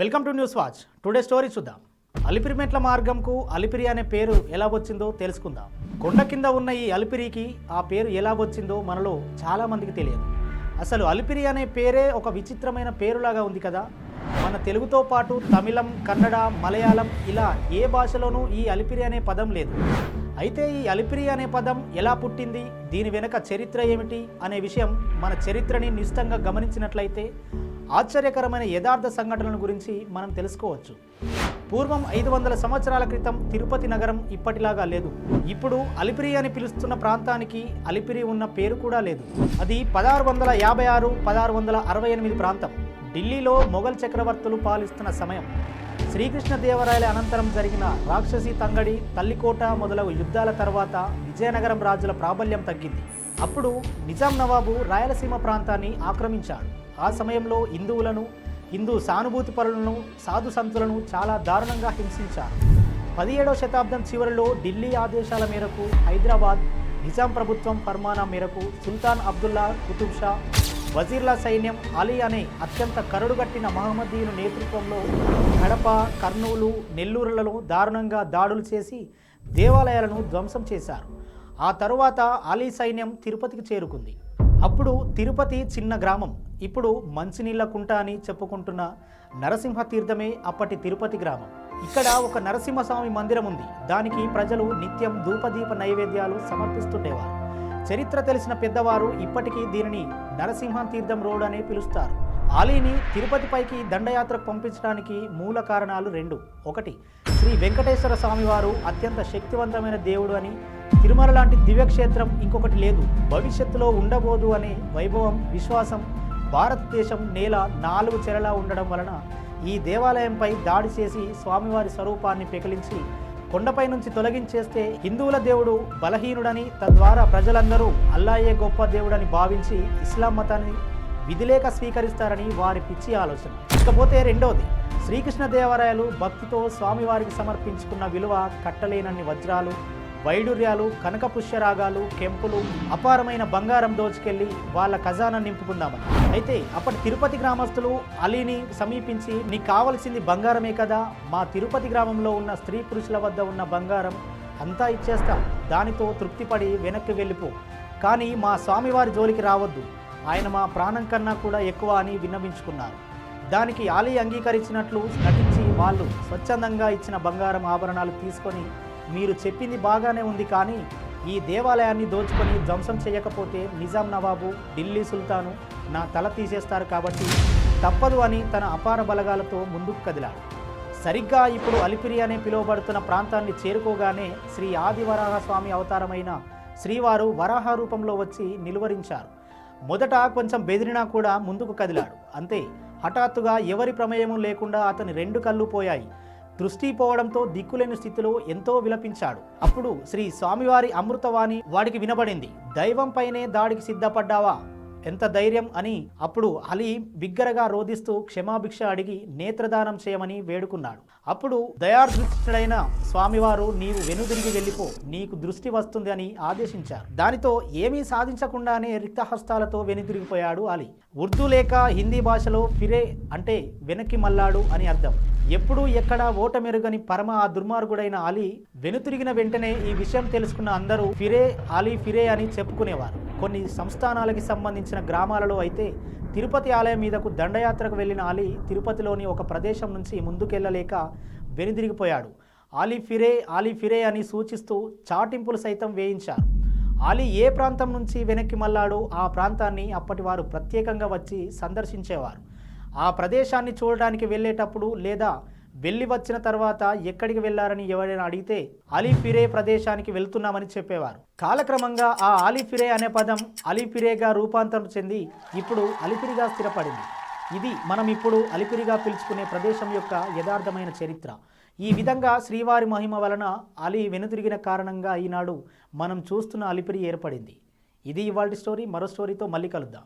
Welcome to news watch. Today story చూద్దాం. అలిపిరిమెట్ల మార్గంకు అలిపిరి అనే పేరు ఎలా వచ్చిందో తెలుసుకుందాం. కొండ కింద ఉన్న ఈ అలిపిరికి ఆ పేరు ఎలా వచ్చిందో మనలో చాలామందికి తెలియదు. అసలు అలిపిరి అనే పేరే ఒక విచిత్రమైన పేరులాగా ఉంది కదా? మన తెలుగుతో పాటు తమిళం కన్నడ మలయాళం ఇలా ఏ భాషలోనూ ఈ అలిపిరి అనే పదం లేదు. అయితే ఈ అలిపిరి అనే పదం ఎలా పుట్టింది? దీని వెనుక చరిత్ర ఏమిటి? అనే విషయం మన చరిత్రని నిష్టంగా గమనించినట్లయితే ఆశ్చర్యకరమైన యథార్థ సంఘటనల గురించి మనం తెలుసుకోవచ్చు. పూర్వం ఐదు వందల సంవత్సరాల క్రితం తిరుపతి నగరం ఇప్పటిలాగా లేదు. ఇప్పుడు అలిపిరి అని పిలుస్తున్న ప్రాంతానికి అలిపిరి ఉన్న పేరు కూడా లేదు. అది పదహారు వందల యాభై ఆరు పదహారు వందల అరవై ఎనిమిది ప్రాంతం. ఢిల్లీలో మొఘల్ చక్రవర్తులు పాలిస్తున్న సమయం. శ్రీకృష్ణదేవరాయల అనంతరం జరిగిన రాక్షసి తంగడి తల్లికోట మొదలగు యుద్ధాల తర్వాత విజయనగరం రాజుల ప్రాబల్యం తగ్గింది. అప్పుడు నిజాం నవాబు రాయలసీమ ప్రాంతాన్ని ఆక్రమించాడు. ఆ సమయంలో హిందువులను హిందూ సానుభూతి పరులను సాధు సంతులను చాలా దారుణంగా హింసించారు. పదిహేడవ శతాబ్దం చివరిలో ఢిల్లీ ఆదేశాల మేరకు హైదరాబాద్ నిజాం ప్రభుత్వం ఫర్మానా మేరకు సుల్తాన్ అబ్దుల్లా కుతుబ్ షా వజీర్ల సైన్యం అలీ అనే అత్యంత కరడుగట్టిన మహమ్మదీయుల నేతృత్వంలో కడప కర్నూలు నెల్లూరులలో దారుణంగా దాడులు చేసి దేవాలయాలను ధ్వంసం చేశారు. ఆ తరువాత అలీ సైన్యం తిరుపతికి చేరుకుంది. అప్పుడు తిరుపతి చిన్న గ్రామం. ఇప్పుడు మంచినీళ్ళ కుంట అని చెప్పుకుంటున్న నరసింహ తీర్థమే అప్పటి తిరుపతి గ్రామం. ఇక్కడ ఒక నరసింహస్వామి మందిరం ఉంది. దానికి ప్రజలు నిత్యం ధూపదీప నైవేద్యాలు సమర్పిస్తుండేవారు. చరిత్ర తెలిసిన పెద్దవారు ఇప్పటికీ దీనిని నరసింహ తీర్థం రోడ్ అనే పిలుస్తారు. ఆలీని తిరుపతిపైకి దండయాత్రకు పంపించడానికి మూల కారణాలు రెండు. ఒకటి శ్రీ వెంకటేశ్వర స్వామివారు అత్యంత శక్తివంతమైన దేవుడు అని తిరుమల లాంటి దివ్యక్షేత్రం ఇంకొకటి లేదు. భవిష్యత్తులో ఉండబోదు అనే వైభవం విశ్వాసం భారతదేశం నేల నాలుగు చెరలా ఉండడం వలన ఈ దేవాలయంపై దాడి చేసి స్వామివారి స్వరూపాన్ని పెకిలించి కొండపై నుంచి తొలగించేస్తే హిందువుల దేవుడు బలహీనుడని తద్వారా ప్రజలందరూ అల్లాయే గొప్ప దేవుడని భావించి ఇస్లాం మతాన్ని విధిలేక స్వీకరిస్తారని వారి పిచ్చి ఆలోచన. ఇకపోతే రెండవది శ్రీకృష్ణదేవరాయలు భక్తితో స్వామివారికి సమర్పించుకున్న విలువ కట్టలేనన్ని వజ్రాలు వైడూర్యాలు కనకపుష్యరాగాలు కెంపులు అపారమైన బంగారం దోచుకెళ్ళి వాళ్ళ ఖజానా నింపుకుందామని. అయితే అప్పటి తిరుపతి గ్రామస్తులు అలీని సమీపించి నీకు కావలసింది బంగారమే కదా మా తిరుపతి గ్రామంలో ఉన్న స్త్రీ పురుషుల వద్ద ఉన్న బంగారం అంతా ఇచ్చేస్తాం దానితో తృప్తిపడి వెనక్కి వెళ్ళిపో. కానీ మా స్వామివారి జోలికి రావద్దు ఆయన మా ప్రాణం కన్నా కూడా ఎక్కువ అని విన్నవించుకున్నారు. దానికి ఆలీ అంగీకరించినట్లు నటించి వాళ్ళు స్వచ్ఛందంగా ఇచ్చిన బంగారం ఆభరణాలు తీసుకొని మీరు చెప్పింది బాగానే ఉంది కానీ ఈ దేవాలయాన్ని దోచుకొని ధ్వంసం చేయకపోతే నిజాం నవాబు ఢిల్లీ సుల్తాను నా తల తీసేస్తారు కాబట్టి తప్పదు అని తన అపార బలగాలతో ముందుకు కదిలాడు. సరిగ్గా ఇప్పుడు అలిపిరి అనే పిలువబడుతున్న ప్రాంతాన్ని చేరుకోగానే శ్రీ ఆదివరాహ స్వామి అవతారమైన శ్రీవారు వరాహ రూపంలో వచ్చి నిలువరించారు. మొదట కొంచెం బెదిరినా కూడా ముందుకు కదిలాడు. అంతే హఠాత్తుగా ఎవరి ప్రమేయము లేకుండా అతని రెండు కళ్ళు పోయాయి. దృష్టి పోవడంతో దిక్కులేని స్థితిలో ఎంతో విలపించాడు. అప్పుడు శ్రీ స్వామివారి అమృతవాణి వాడికి వినబడింది. దైవంపైనే దాడికి సిద్ధపడ్డావా? ఎంత ధైర్యం అని? అప్పుడు అలీ బిగ్గరగా రోధిస్తూ క్షమాభిక్ష అడిగి నేత్రదానం చేయమని వేడుకున్నాడు. అప్పుడు దయాదృష్టుడైన స్వామివారు నీవు వెనుదిరిగి వెళ్ళిపో. నీకు దృష్టి వస్తుంది అని ఆదేశించారు. దానితో ఏమీ సాధించకుండానే రిక్తహస్తాలతో వెనుదిరిగిపోయాడు అలీ. ఉర్దూ లేక హిందీ భాషలో ఫిరే అంటే వెనక్కి మల్లాడు అని అర్థం. ఎప్పుడూ ఎక్కడ ఓటమెరుగని పరమ ఆ దుర్మార్గుడైన అలీ వెనుతిరిగిన వెంటనే ఈ విషయం తెలుసుకున్న అందరూ ఫిరే అలీ ఫిరే అని చెప్పుకునేవారు. కొన్ని సంస్థానాలకి సంబంధించిన గ్రామాలలో అయితే తిరుపతి ఆలయం మీదకు దండయాత్రకు వెళ్ళిన అలీ తిరుపతిలోని ఒక ప్రదేశం నుంచి ముందుకెళ్ళలేక వెనుదిరిగిపోయాడు. ఆలీ ఫిరే ఆలీ ఫిరే అని సూచిస్తూ చాటింపులు సైతం వేయించారు. ఆలీ ఏ ప్రాంతం నుంచి వెనక్కి మళ్ళాడో ఆ ప్రాంతాన్ని అప్పటి వారు ప్రత్యేకంగా వచ్చి సందర్శించేవారు. ఆ ప్రదేశాన్ని చూడడానికి వెళ్ళేటప్పుడు లేదా వెళ్ళి వచ్చిన తర్వాత ఎక్కడికి వెళ్ళారని ఎవరైనా అడిగితే అలీఫిరే ప్రదేశానికి వెళ్తున్నామని చెప్పేవారు. కాలక్రమంగా ఆ అలీఫిరే అనే పదం అలీఫిరేగా రూపాంతరం చెంది ఇప్పుడు అలిపిరిగా స్థిరపడింది. ఇది మనం ఇప్పుడు అలిపిరిగా పిలుచుకునే ప్రదేశం యొక్క యథార్థమైన చరిత్ర. ఈ విధంగా శ్రీవారి మహిమ వలన అలీ వెనుతిరిగిన కారణంగా ఈనాడు మనం చూస్తున్న అలిపిరి ఏర్పడింది. ఇది ఇవాళ స్టోరీ మరో స్టోరీతో మళ్ళీ కలుద్దాం.